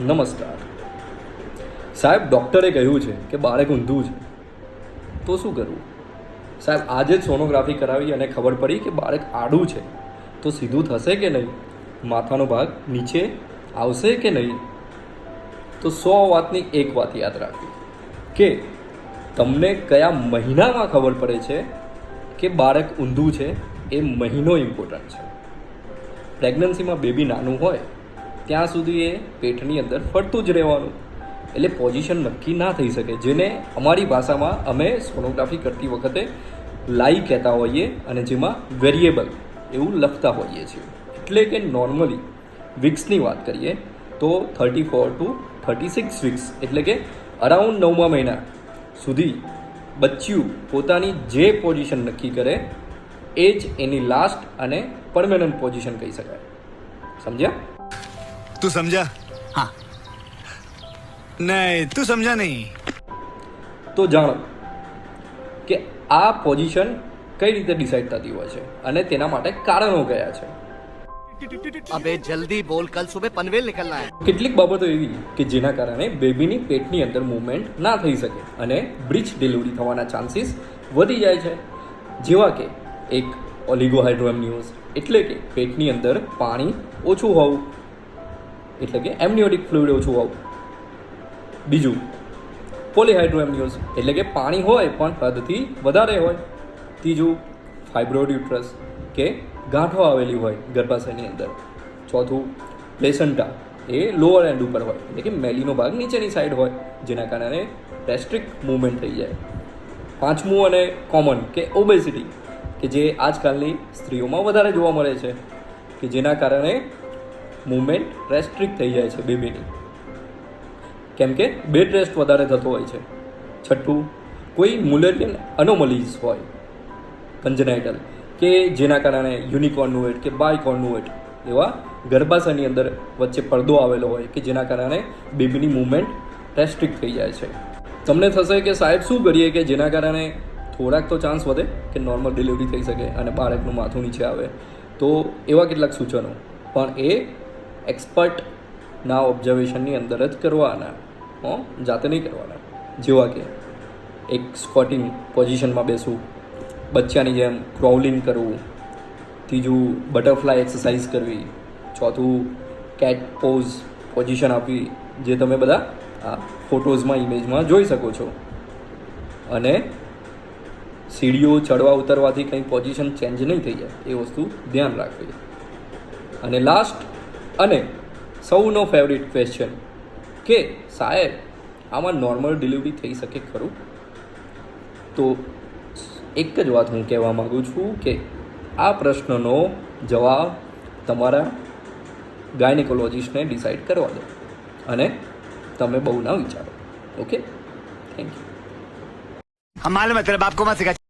નમસ્કાર. સાહેબ ડૉક્ટરે કહ્યું છે કે બાળક ઊંધું છે. તો શું કરવું? સાહેબ, આજે જ સોનોગ્રાફી કરાવી અને ખબર પડી કે બાળક આડું છે. તો સીધું થશે કે નહીં? માથાનો ભાગ નીચે આવશે કે નહીં? તો સો વાતની એક વાત યાદ રાખવી. કે તમને કયા મહિનામાં ખબર પડે છે કે બાળક ઊંધું છે? એ મહિનો ઇમ્પોર્ટન્ટ છે. પ્રેગ્નન્સીમાં બેબી નાનું હોય ત્યાં સુધી એ પેટની અંદર ફરતું જ રહેવાનું. એટલે પોઝિશન નક્કી ના થઈ શકે. જેને અમારી ભાષામાં અમે સોનોગ્રાફી કરતી વખતે લાઈ કહેતા હોઈએ અને જેમાં વેરિયેબલ એવું લખતા હોઈએ છીએ. એટલે કે નોર્મલી વિક્સની વાત કરીએ તો thirty four to thirty six weeks એટલે કે અરાઉન્ડ નવમા મહિના સુધી બચ્ચું પોતાની જે પોઝિશન નક્કી કરે એ જ એની લાસ્ટ અને પરમેનન્ટ પોઝિશન કહી શકાય. સમજ્યા? તું સમજા હા નહીં તું સમજા નહીં તો જાણો કે આ પોઝિશન કઈ રીતે ડિસાઈડ થતી હોય છે અને તેના માટે કારણો કયા છે. અબે જલ્દી બોલ કલ સુબહ પનવેલ નીકળના હે કેટલીક બાબતો એવી કે જેના કારણે બેબીની પેટની અંદર મૂવમેન્ટ ના થઈ શકે અને બ્રિજ ડિલિવરી થવાના ચાન્સીસ વધી જાય છે. જેવા કે એક ઓલિગોહાઇડ્રોએમન્યુઝ એટલે કે પેટની અંદર પાણી ઓછું હોવું. એટલે કે એમનિયોટિક ફ્લુઇડ ઓછું હોવું. બીજું પોલીહાઇડ્રોએમન્યુઝ એટલે કે પાણી હોય પણ હદથી વધારે હોય. ત્રીજું ફાઇબ્રોઇડ કે ગાંઠો આવેલી હોય ગર્ભાશયની અંદર. ચોથું, પ્લેસન્ટા, એ લોઅર એન્ડ ઉપર હોય, એટલે કે મેલીનો ભાગ નીચેની સાઈડ હોય, જેના કારણે રેસ્ટ્રિક્ટ મૂવમેન્ટ થઈ જાય. પાંચમું અને કોમન કે ઓબેસિટી કે જે આજકાલની સ્ત્રીઓમાં વધારે જોવા મળે છે, કે જેના કારણે મૂવમેન્ટ રેસ્ટ્રિક્ટ થઈ જાય છે બેબીની કેમ કે બેડ રેસ્ટ વધારે થતો હોય છે. છઠ્ઠું, કોઈ મુલેરિયન અનોમલીઝ હોય કંજનાઇટલ કે જેના કારણે યુનિકોર્નુએટ કે બાયકોર્નુએટ એવા ગર્ભાશયની અંદર વચ્ચે પડદો આવેલો હોય કે જેના કારણે બેબીની મૂવમેન્ટ રેસ્ટ્રિક્ટ થઈ જાય છે. તમને થશે કે સાહેબ શું કરીએ કે જેના કારણે થોડાક તો ચાન્સ વધે કે નોર્મલ ડિલિવરી થઈ શકે અને બાળકનું માથું નીચે આવે. તો એવા કેટલાક સૂચનો. પણ એ એક્સપર્ટના ઓબ્ઝર્વેશનની અંદર જ કરવાના, હો, જાતે નહીં કરવાના. જેવા કે એક સ્કોટિંગ પોઝિશનમાં બેસવું, બચ્ચાની જેમ ક્રોલિંગ કરવું, ત્રીજું બટરફ્લાય એક્સરસાઇઝ કરવી, ચોથું કેટ પોઝ પોઝિશન આપવી, જે તમે બધા આ ફોટોઝમાં ઇમેજમાં જોઈ શકો છો. અને સીડીઓ ચડવા ઉતરવાથી કંઈ પોઝિશન ચેન્જ નહીં થઈ જાય, એ વસ્તુ ધ્યાન રાખવી. અને લાસ્ટ અને સૌનો ફેવરિટ ક્વેશ્ચન કે સાહેબ, આમાં નોર્મલ ડિલિવરી થઈ શકે ખરું? તો એક જ વાત હું કહેવા માગું છું કે આ પ્રશ્નનો જવાબ તમારા ગાયનેકોલોજીસ્ટને ડિસાઇડ કરવા દો અને તમે બહુ ના વિચારો. ઓકે થેન્ક યુ માલુમ હે તેરે